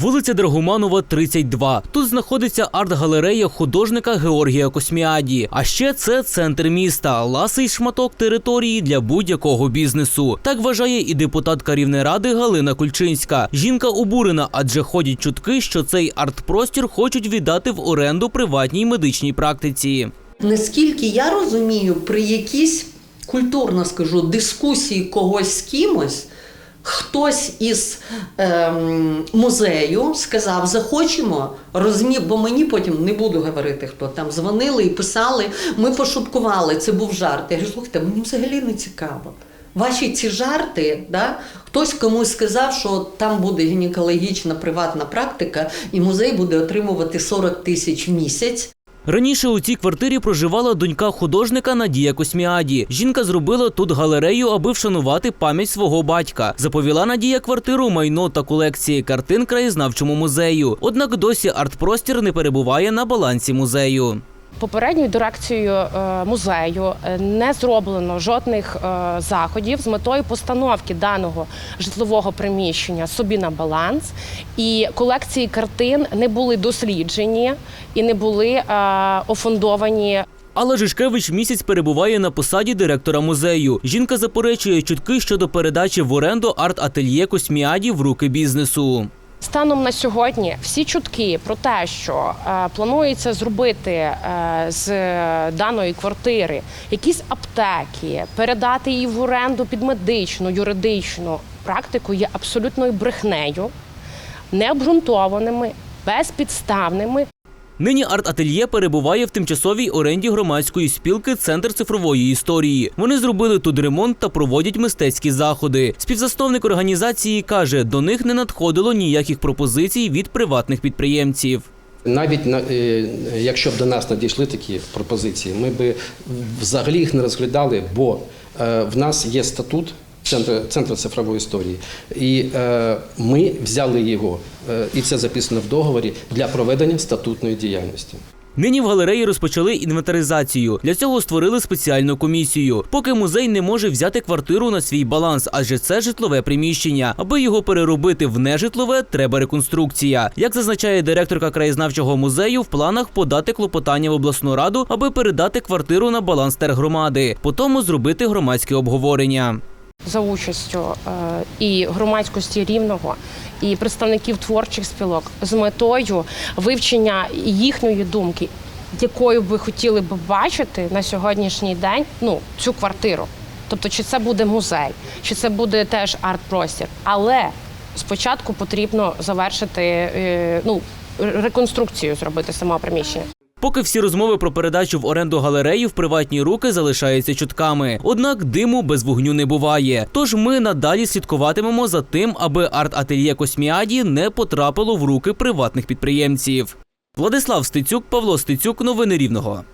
Вулиця Драгоманова, 32. Тут знаходиться арт-галерея художника Георгія Косміаді. А ще це центр міста, ласий шматок території для будь-якого бізнесу. Так вважає і депутатка Рівнеради Галина Кульчинська. Жінка обурена, адже ходять чутки, що цей арт-простір хочуть віддати в оренду приватній медичній практиці. Наскільки я розумію, при якійсь культурно скажу дискусії когось з кимось, хтось із ем, музею сказав: захочемо, розмі... бо мені потім не буду говорити, хто там дзвонили і писали. Ми пошуткували, це був жарт. Я кажу, слухайте, мені взагалі не цікаво. Ваші ці жарти, да? хтось комусь сказав, що там буде гінекологічна приватна практика, і музей буде отримувати 40 тисяч в місяць. Раніше у цій квартирі проживала донька художника Надія Косміаді. Жінка зробила тут галерею, аби вшанувати пам'ять свого батька. Заповіла Надія квартиру, майно та колекції картин краєзнавчому музею. Однак досі арт-простір не перебуває на балансі музею. Попередньою дирекцією е, музею е, не зроблено жодних е, заходів з метою постановки даного житлового приміщення собі на баланс, і колекції картин не були досліджені і не були офондовані Алла Жишкевич місяць перебуває на посаді директора музею. Жінка заперечує чутки щодо передачі в оренду арт-ательє Косміаді в руки бізнесу. Станом на сьогодні всі чутки про те, що е, планується зробити е, з даної квартири якісь аптеки, передати її в оренду під медичну, юридичну практику, є абсолютною брехнею, необґрунтованими, безпідставними. Нині арт-ательє перебуває в тимчасовій оренді громадської спілки Центр цифрової історії. Вони зробили тут ремонт та проводять мистецькі заходи. Співзасновник організації каже, до них не надходило ніяких пропозицій від приватних підприємців. Навіть на- е, якщо б до нас надійшли такі пропозиції, ми б взагалі їх не розглядали, бо е, в нас є статут центру, центру цифрової історії, і е, ми взяли його, е, і це записано в договорі для проведення статутної діяльності. Нині в галереї розпочали інвентаризацію. Для цього створили спеціальну комісію. Поки музей не може взяти квартиру на свій баланс, адже це житлове приміщення. Аби його переробити в нежитлове, треба реконструкція. Як зазначає директорка краєзнавчого музею, в планах подати клопотання в обласну раду, аби передати квартиру на баланс тергромади, потім зробити громадське обговорення. За участю е, і громадськості рівного, і представників творчих спілок з метою вивчення їхньої думки, якою б ви хотіли б бачити на сьогоднішній день ну, цю квартиру. Тобто, чи це буде музей, чи це буде теж арт-простір. Але спочатку потрібно завершити е, ну, реконструкцію, зробити самого приміщення. Поки всі розмови про передачу в оренду галереї в приватні руки залишаються чутками. Однак диму без вогню не буває. Тож ми надалі слідкуватимемо за тим, аби арт-ательє Косміаді не потрапило в руки приватних підприємців. Владислав Стецюк, Павло Стецюк, новини Рівного.